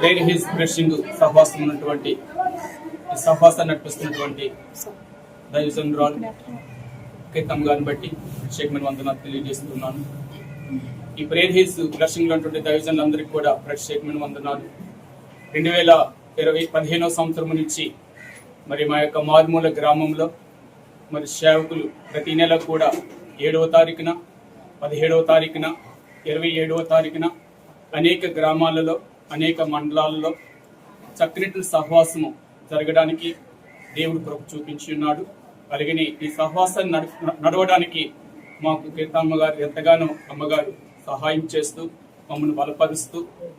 Prayer his brushing సహవాసం ఉన్నటువంటి సహవాసం నడిపిస్తున్నటువంటి దైవజనురాలు కీర్తమ్ గారిని బట్టి ప్రత్యేకమైన వందనాలు తెలియజేస్తున్నాను. ఈ ప్రేర్ హిస్ బ్రషింగ్ ఉన్నటువంటి దైవజనులందరికీ కూడా ప్రత్యేకమైన వందనాలు. రెండు వేల ఇరవై పదిహేనో సంవత్సరం నుంచి మరి మా యొక్క మారుమూల గ్రామంలో మరి సేవకులు ప్రతి నెల కూడా ఏడవ తారీఖున పదిహేడవ తారీఖున ఇరవై ఏడవ తారీఖున అనేక గ్రామాలలో అనేక మండలాలలో చక్కనిటి సహవాసము జరగడానికి దేవుడు ప్రభు చూపించి ఉన్నాడు. అలాగని ఈ సహవాసాన్ని నడు- నడవడానికి మాకు కీర్తమ్మ గారు ఎంతగానో అమ్మగారు సహాయం చేస్తూ మమ్మల్ని బలపరుస్తూ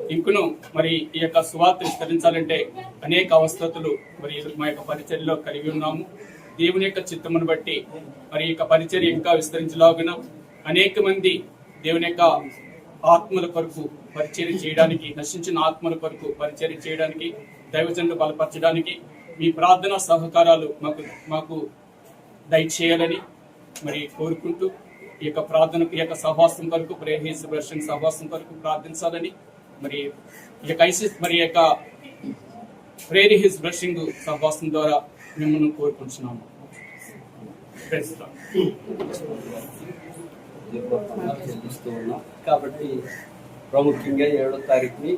ఇంకును మరి ఈ యొక్క సువార్త విస్తరించాలంటే అనేక అవస్థతులు మరి మా యొక్క పరిచర్యలో కలిగి ఉన్నాము. దేవుని యొక్క చిత్తమును బట్టి మరి యొక్క పరిచర్య ఇంకా విస్తరించలాగున అనేక మంది దేవుని యొక్క ఆత్మల కొరకు పరిచయం చేయడానికి నశించిన ఆత్మల కొరకు పరిచయం చేయడానికి దైవజనులు బలపరచడానికి మీ ప్రార్థన సహకారాలు మాకు మాకు దయచేయాలని మరి కోరుకుంటూ ఈ యొక్క ప్రార్థన ఈ యొక్క సహవాసం కొరకు ప్రేహేస్ దర్శన సహవాసం కొరకు ప్రార్థించాలని మరి ఈ యొక్క ఐసిస్ మరి యొక్క ప్రేరి హిస్ బ్రషింగ్ సహవాసం ద్వారా మిమ్మల్ని కోరుకుంటున్నాము. ప్రస్తుతం the చెల్లిస్తూ ఉన్నాం. కాబట్టి ప్రాముఖ్యంగా ఏడో తారీఖుని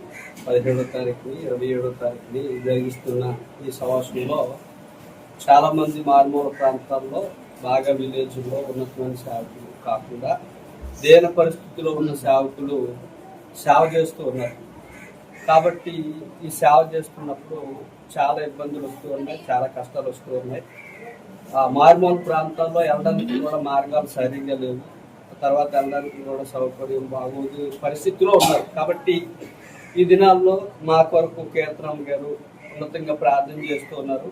పదిహేడో తారీఖుని ఇరవై ఏడో తారీఖుని జరిగిస్తున్న ఈ సంవత్సరంలో చాలామంది మారుమూల ప్రాంతాల్లో బాగా విలేజ్లో ఉన్నటువంటి సేవకులు కాకుండా దేన పరిస్థితిలో ఉన్న సేవకులు సేవ చేస్తూ ఉన్నారు. కాబట్టి ఈ సేవ చేస్తున్నప్పుడు చాలా ఇబ్బందులు వస్తూ ఉన్నాయి చాలా కష్టాలు వస్తూ ఉన్నాయి. ఆ మారుమూల ప్రాంతాల్లో వెళ్ళడానికి కూడా మార్గాలు సరిగ్గా లేవు. తర్వాత వెళ్ళడానికి కూడా సౌకర్యం బాగోదు. పరిస్థితిలో ఉన్నారు. కాబట్టి ఈ దినాల్లో మా కొరకు కేంద్రం గారు ఉన్నతంగా ప్రార్థన చేస్తూ ఉన్నారు.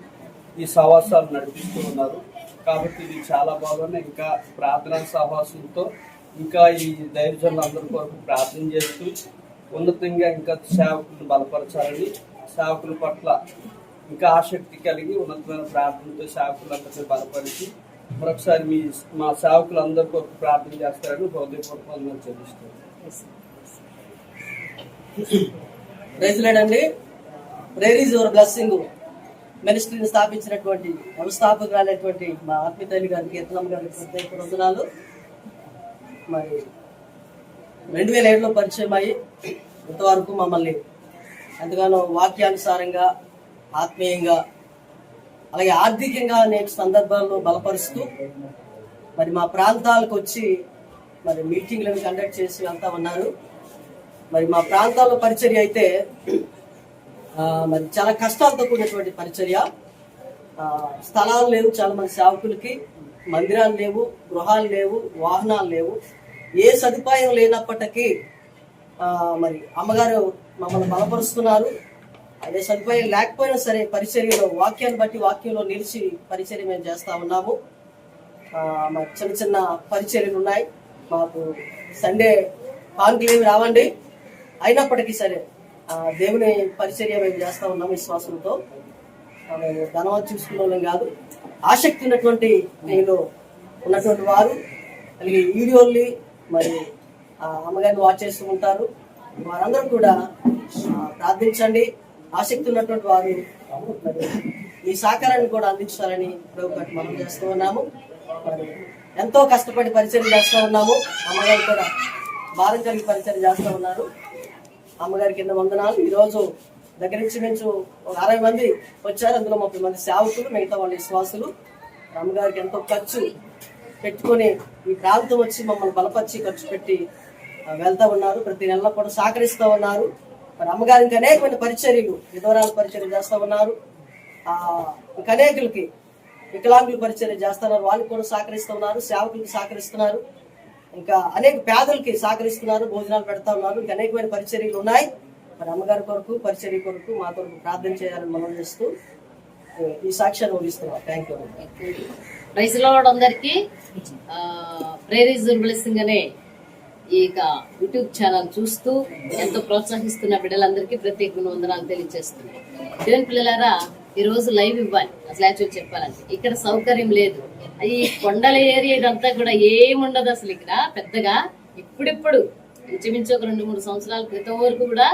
ఈ సహవాసాలు నడిపిస్తూ ఉన్నారు. కాబట్టి ఇది చాలా బాగున్నాయి ఇంకా ప్రార్థనా సహవాసంతో ఇంకా ఈ దైవజనులందరి కొరకు ప్రార్థన చేస్తూ ఉన్నతంగా ఇంకా సేవకులను బలపరచాలని సేవకుల పట్ల ఇంకా ఆసక్తి కలిగి ఉన్నతమైన ప్రార్థనతో సేవకులందరినీ బలపరిచి మరొకసారి మీ మా సేవకులందరి కొరకు ప్రార్థన చేస్తారని హృదయపూర్వక వందనాలు చెల్లిస్తున్నాను ప్రైజ్లేడండి ప్రేర్ ఈజ్ యువర్ బ్లెస్సింగ్ మినిస్ట్రీని స్థాపించినటువంటి వ్యవస్థాపకురాలైనటువంటి మా ఆత్మీయతల్లి గారికి కీర్తనమ్మ గారికి ప్రత్యేక వందనాలు మరి రెండు వేల ఏడులో పరిచయం అయ్యి ఇంతవరకు మమ్మల్ని ఎంతగానో వాక్యానుసారంగా ఆత్మీయంగా అలాగే ఆర్థికంగా అనేక సందర్భాల్లో బలపరుస్తూ మరి మా ప్రాంతాలకు వచ్చి మరి మీటింగ్లను కండక్ట్ చేసి వెళ్తా ఉన్నారు. మరి మా ప్రాంతాల్లో పరిచర్య అయితే మరి చాలా కష్టాలతో కూడినటువంటి పరిచర్య. స్థలాలు లేవు చాలా మంది సేవకులకి. మందిరాలు లేవు గృహాలు లేవు వాహనాలు లేవు. ఏ సదుపాయం లేనప్పటికీ మరి అమ్మగారు మమ్మల్ని బలపరుస్తున్నారు. అదే సదుపాయం లేకపోయినా సరే పరిచర్యలో వాక్యాన్ని బట్టి వాక్యంలో నిలిచి పరిచర్య మేము చేస్తా ఉన్నాము. మా చిన్న చిన్న పరిచర్యలు ఉన్నాయి. మాకు సండే కానుకలు రావండి. అయినప్పటికీ సరే దేవుని పరిచర్య మేము చేస్తా ఉన్నాం విశ్వాసంతో. మేము ధనవాదం చూసుకునే వాళ్ళం కాదు. ఆసక్తి ఉన్నటువంటి నేను ఉన్నటువంటి వారు అలాగే వీడియోల్ని మరి ఆ, అమ్మగారిని వాచ్ చేస్తూ ఉంటారు. వారందరూ కూడా ప్రార్థించండి. ఆసక్తి ఉన్నటువంటి వారు ఈ సహకారాన్ని కూడా అందించాలని ప్రభుత్వం మనం చేస్తూ ఉన్నాము. ఎంతో కష్టపడి పరిచయం చేస్తూ ఉన్నాము. అమ్మగారు కూడా భారం కలిగి పరిచయం చేస్తూ ఉన్నారు. అమ్మగారి కింద వందనాలు. ఈరోజు దగ్గర నుంచి మించు ఒక అరవై మంది వచ్చారు. అందులో ముప్పై మంది సేవకులు మిగతా వాళ్ళ విశ్వాసులు. అమ్మగారికి ఎంతో ఖర్చు పెట్టుకొని ఈ ప్రాంతం వచ్చి మమ్మల్ని బలపరిచి ఖర్చు పెట్టి వెళ్తూ ఉన్నారు. ప్రతి నెలలో కూడా సహకరిస్తూ ఉన్నారు. మరి అమ్మగారికి అనేకమైన పరిచర్యలు విధవరాల పరిచర్య చేస్తూ ఉన్నారు. ఆ ఇంకా అనేకులకి వికలాంగుల పరిచర్య చేస్తున్నారు వాళ్ళకి కూడా సహకరిస్తూ ఉన్నారు సేవకులకి సహకరిస్తున్నారు. ఇంకా అనేక పేదలకి సహకరిస్తున్నారు భోజనాలు పెడతా ఉన్నారు. ఇంకా అనేకమైన పరిచర్యలు ఉన్నాయి. మరి అమ్మగారి కొరకు పరిచర్య కొరకు మా కొరకు ప్రార్థన చేయాలని మనం చేస్తూ ఈ సాక్ష్యాన్ని ఊహిస్తున్నాం థ్యాంక్ యూ ప్రైజ్లో అందరికీ. ప్రేరీజ్ బ్లెస్సింగ్ అనే ఈ యొక్క యూట్యూబ్ ఛానల్ చూస్తూ ఎంతో ప్రోత్సహిస్తున్న బిడ్డలందరికీ ప్రత్యేకమైన వందనాలు తెలియజేస్తున్నాయి దేవుని పిల్లలారా ఈ రోజు లైవ్ ఇవ్వాలి. అసలు యాక్చువల్ చెప్పాలంటే ఇక్కడ సౌకర్యం లేదు. ఈ కొండల ఏరియా ఇదంతా కూడా ఏముండదు అసలు ఇక్కడ. పెద్దగా ఇప్పుడిప్పుడు ఇంచుమించు ఒక రెండు మూడు సంవత్సరాల క్రితం వరకు కూడా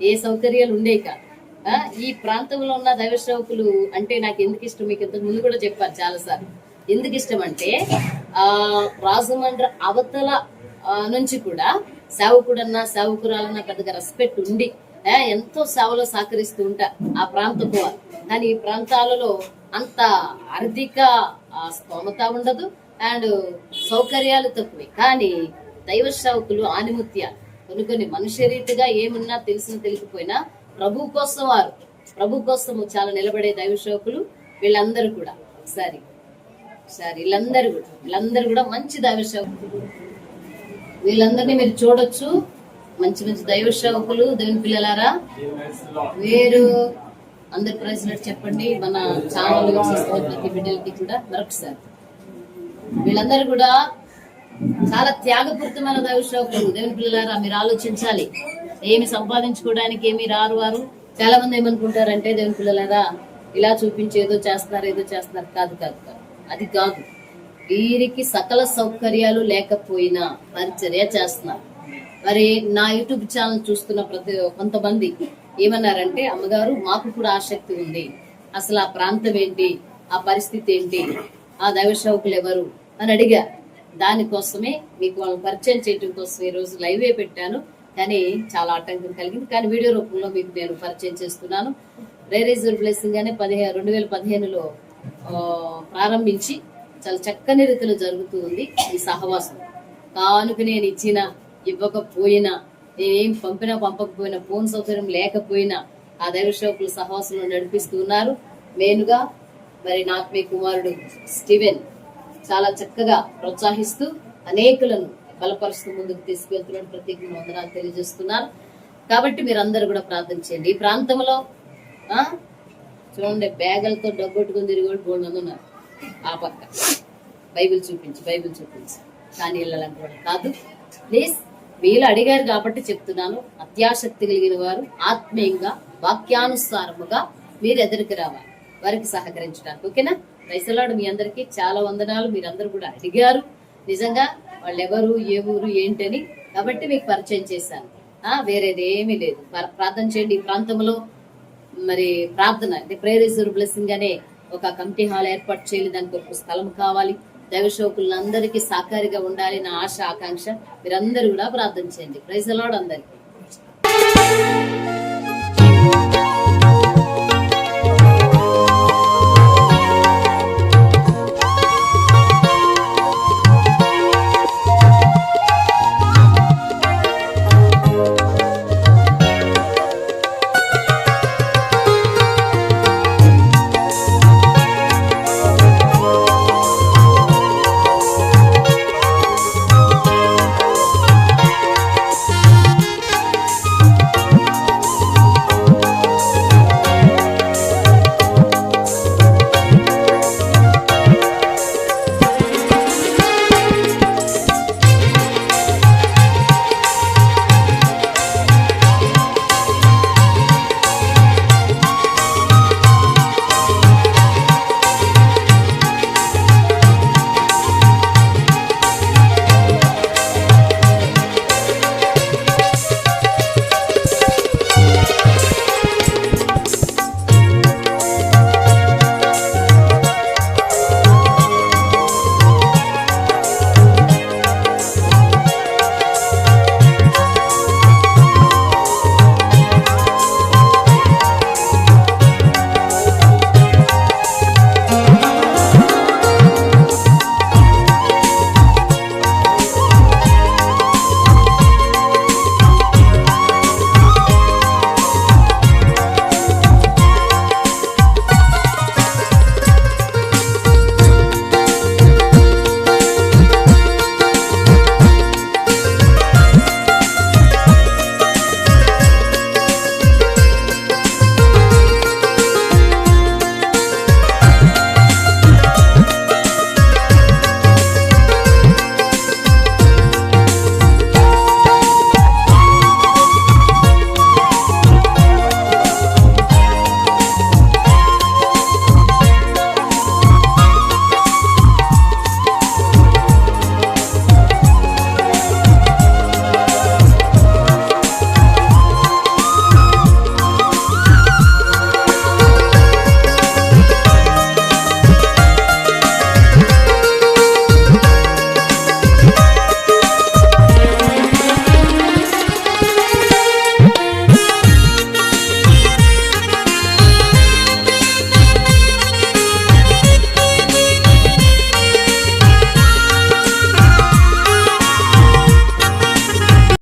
ఏ సౌకర్యాలు ఉండేవి కాదు ఈ ప్రాంతంలో ఉన్న దైవ సేవకులు అంటే నాకు ఎందుకు ఇష్టం? మీకు ఇంతకు ముందు కూడా చెప్పారు చాలా సార్లు ఎందుకు ఇష్టం అంటే ఆ రాజమండ్రి అవతల నుంచి కూడా సేవకుడన్నా సేవకురాలన్నా పెద్దగా రెస్పెక్ట్ ఉండి ఎంతో సేవలో సహకరిస్తూ ఉంటారు ఆ ప్రాంతపు కానీ ఈ ప్రాంతాలలో అంత ఆర్థిక స్తోమత ఉండదు. అండ్ సౌకర్యాలు తక్కువే. కానీ దైవ సేవకులు ఆనిముత్యాలు కొన్ని కొన్ని మనుష్య రీతిగా ఏమున్నా తెలిసిన తెలియకపోయినా ప్రభు కోసం వారు ప్రభు కోసం చాలా నిలబడే దైవ సేవకులు వీళ్ళందరూ కూడా. సరే సరే వీళ్ళందరూ కూడా వీళ్ళందరూ కూడా మంచి దైవ సేవకులు. వీళ్ళందరినీ మీరు చూడొచ్చు. మంచి మంచి దైవ సేవకులు దేవుని పిల్లలారా. వేరు అందరి ప్రైజ్లెట్ చెప్పండి. మన ఛానల్ చూస్తున్న బిడ్డలకి కూడా మరొకసారి. వీళ్ళందరూ కూడా చాలా త్యాగపూరితమైన దైవ సేవకులు. దేవుని పిల్లలారా మీరు ఆలోచించాలి. ఏమి సంపాదించుకోవడానికి ఏమి రారు వారు. చాలా మంది ఏమనుకుంటారంటే దేవుని పిల్లలారా ఇలా చూపించి ఏదో చేస్తున్నారు ఏదో చేస్తున్నారు. కాదు కాదు కాదు. అది కాదు. వీరికి సకల సౌకర్యాలు లేకపోయినా పరిచర్య చేస్తున్నారు. మరి నా యూట్యూబ్ ఛానల్ చూస్తున్న ప్రతి కొంతమంది ఏమన్నారంటే అమ్మగారు మాకు కూడా ఆసక్తి ఉంది. అసలు ఆ ప్రాంతం ఏంటి? ఆ పరిస్థితి ఏంటి? ఆ దైవ ఎవరు? అని అడిగా. దానికోసమే మీకు వాళ్ళని పరిచయం చేయడం కోసం ఈరోజు లైవే పెట్టాను. కానీ చాలా ఆటంకం కలిగింది. కానీ వీడియో రూపంలో మీకు నేను పరిచయం చేస్తున్నాను. రేరేజర్ బ్లెస్సింగ్ అనే పదిహేను రెండు వేల పదిహేనులో ప్రారంభించి చాలా చక్కని రీతిలో జరుగుతూ ఉంది ఈ సహవాసం. కానుక నేను ఇచ్చిన ఇవ్వకపోయినా నేనేం పంపినా పంపకపోయినా ఫోన్ సౌకర్యం లేకపోయినా ఆ దైవ సేవకులు సహవాసంలో నడిపిస్తూ ఉన్నారు. మెయిన్గా మరి నాకు కుమారుడు స్టీవెన్ చాలా చక్కగా ప్రోత్సహిస్తూ అనేకులను బలపరుస్తూ ముందుకు తీసుకెళ్తున్నాడు. ప్రత్యేక వందనాలు తెలియజేస్తున్నాను కాబట్టి మీరందరూ కూడా ప్రార్థన చేయండి. ఈ ప్రాంతంలో చూడండి బ్యాగులతో డబ్బొట్టుకుని తిరిగి కూడా మూడు మంది ఉన్నారు. ఆ పక్క బైబిల్ చూపించి బైబిల్ చూపించి. కానీ వెళ్ళాలని కూడా కాదు. ప్లీజ్ వీళ్ళు అడిగారు కాబట్టి చెప్తున్నాను. అత్యాసక్తి కలిగిన వారు ఆత్మీయంగా వాక్యానుసారముగా మీరు ఎదురుకు రావాలి. వారికి సహకరించడానికి. ఓకేనా? రైసలాడు మీ అందరికీ చాలా వందనాలు. మీరందరూ కూడా అడిగారు. నిజంగా వాళ్ళు ఎవరు ఏ ఊరు ఏంటని కాబట్టి మీకు పరిచయం చేశాను. ఆ వేరేది ఏమీ లేదు ప్రార్థన చేయండి ఈ ప్రాంతంలో. మరి ప్రార్థన అంటే ప్రేరేశ్వర బ్లెస్సింగ్ అనే ఒక కమిటీ హాల్ ఏర్పాటు చేయాలి దానికి ఒక స్థలం కావాలి. దైవ శోకులందరికీ సాకారిగా ఉండాలి నా ఆశ ఆకాంక్ష. మీరందరూ కూడా ప్రార్థన చేయండి. ప్రైజ్ అలాడ్ అందరికీ.